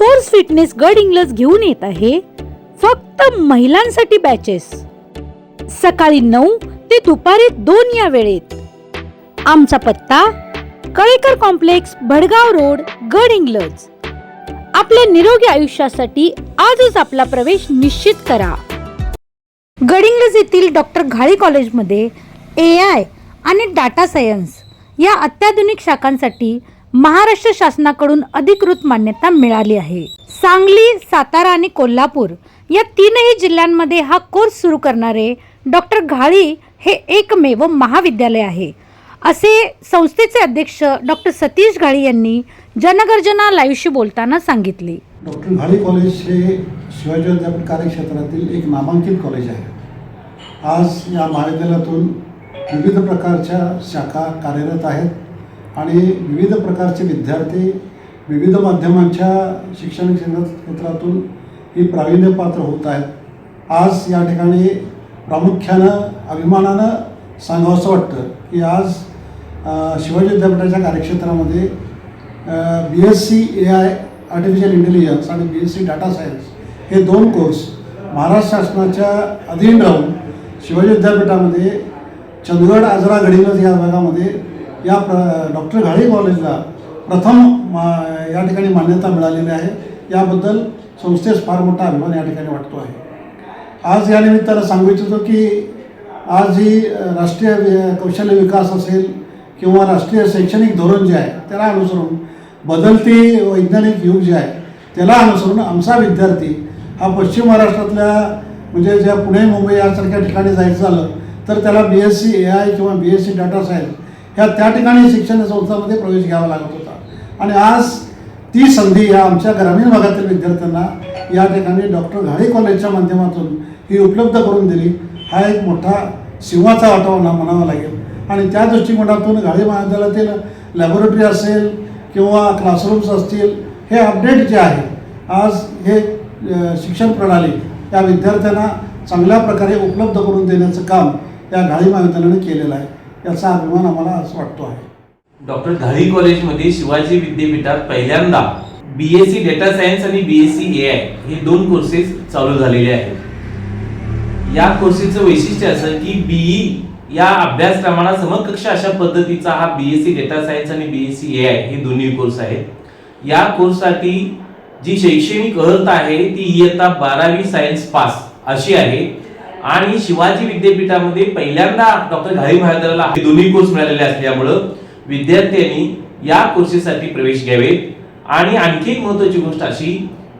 Force fitness गड इंग्लज घेऊन येत आहे. फक्त महिलांसाठी बॅचेस सकाळी नऊ ते दुपारी दोन या वेळेत. आमचा पत्ता कळेकर कॉम्प्लेक्स भडगाव रोड गड इंग्लज. आपल्या निरोगी आयुष्यासाठी आजच आपला प्रवेश निश्चित करा. गडिंग्लज येथील डॉक्टर घाळी कॉलेजमध्ये ए आय आणि डाटा सायन्स या अत्याधुनिक शाखांसाठी महाराष्ट्र शासनाकडून अधिकृत मान्यता मिळाली आहे. सांगली सातारा आणि कोल्हापूर या तीनही जिल्ह्यांमध्ये हा कोर्स सुरू करणारे डॉक्टर घाळी हे एकमेव महाविद्यालय आहे. असे संस्थेचे अध्यक्ष डॉक्टर सतीश घाळी यांनी जनगर्जना लाईव्हशी बोलताना सांगितले. डॉक्टर घाळी कॉलेज हे शिवाजी विद्यापीठ कार्यक्षेत्रातील एक नामांकित कॉलेज आहे. आज या महाविद्यालयातून विविध प्रकारच्या शाखा कार्यरत आहेत. आणि विविध प्रकारचे विद्यार्थी विविध माध्यमांच्या शिक्षण क्षेत्रातून ही प्रावीण्यपात्र होत आहेत. आज या ठिकाणी प्रामुख्यानं अभिमानानं सांगावंसं वाटतं की आज शिवाजी विद्यापीठाच्या कार्यक्षेत्रामध्ये B S C A I artificial intelligence आणि B S C data science हे दोन कोर्स महाराष्ट्र शासनाच्या अधीन राहून शिवाजी विद्यापीठामध्ये चंदगड आजरा गडिंग्लज या भागामध्ये या प्र डॉक्टर घाळी कॉलेजला प्रथम मा या ठिकाणी मान्यता मिळालेली आहे. याबद्दल संस्थेस फार मोठा अभिमान या ठिकाणी वाटतो आहे. आज या निमित्तानं सांगू इच्छितो की आज ही राष्ट्रीय कौशल्य विकास असेल किंवा राष्ट्रीय शैक्षणिक धोरण जे आहे त्याला अनुसरून बदलती वैज्ञानिक युग जे आहे त्याला अनुसरून आमचा विद्यार्थी हा पश्चिम महाराष्ट्रातल्या म्हणजे ज्या पुणे मुंबई यासारख्या ठिकाणी जायचं झालं तर त्याला B S C A I किंवा B S C data science ह्या त्या ठिकाणी शिक्षण संस्थांमध्ये प्रवेश घ्यावा लागत होता. आणि आज ती संधी या आमच्या ग्रामीण भागातील विद्यार्थ्यांना या ठिकाणी डॉक्टर घाळी कॉलेजच्या माध्यमातून ही उपलब्ध करून दिली. हा एक मोठा सिंहाचा वाटावा म्हणावा लागेल. आणि त्या दृष्टिकोनातून घाळी महाविद्यालयातील लॅबोरेटरी असेल किंवा क्लासरूम्स असतील हे अपडेट जे आहे आज हे शिक्षण प्रणाली या विद्यार्थ्यांना चांगल्या प्रकारे उपलब्ध करून देण्याचं काम या घाळी महाविद्यालयाने केलेलं आहे. याचा अभिमान आम्हाला असं वाटतो आहे. डॉक्टर घाळी कॉलेजमध्ये शिवाजी विद्यापीठात पहिल्यांदा B S C data science आणि B S C A I हे दोन कोर्सेस चालू झालेले आहेत. या कोर्सेसचं वैशिष्ट्य असं की बीई या अभ्यासक्रमाला समकक्ष अशा पद्धतीचा हा B S C data science आणि B S C A I हे दोन्ही कोर्स आहेत. या कोर्ससाठी जी शैक्षणिक अर्थ आहे ती इयत्ता बारावी सायन्स पास अशी आहे. आणि शिवाजी विद्यापीठामध्ये पहिल्यांदा डॉक्टर घाई महाविद्यालयाला दोन्ही कोर्स मिळालेले असल्यामुळं विद्यार्थ्यांनी या कोर्सेससाठी प्रवेश घ्यावेत आणि आणखी एक महत्वाची गोष्ट अशी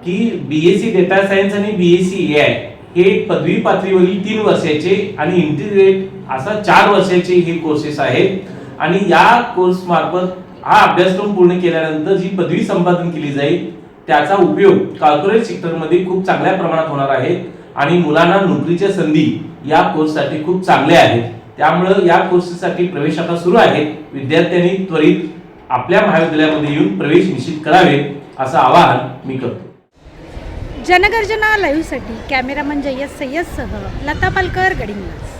की बीएससी डेटा सायन्स आणि बीएससी ए आय हे पदवी पातळीवरील तीन वर्षाचे आणि इंटिग्रेट असा चार वर्षाचे हे कोर्सेस आहेत. आणि या कोर्स मार्फत हा अभ्यासक्रम पूर्ण केल्यानंतर जी पदवी संपादन केली जाईल त्याचा उपयोग कॉर्पोरेट सेक्टरमध्ये खूप चांगल्या प्रमाणात होणार आहे. आणि मुलांना नोकरीच्या संधी या कोर्ससाठी खूप चांगल्या आहेत. त्यामुळं या कोर्ससाठी प्रवेश आता सुरू आहे. विद्यार्थ्यांनी त्वरित आपल्या महाविद्यालयामध्ये येऊन प्रवेश निश्चित करावे असं आवाहन मी करतो. जनगर्जना लाईव्हसाठी कॅमेरामन जय्यद सय्यदसह लता पालकर गडिंग्लज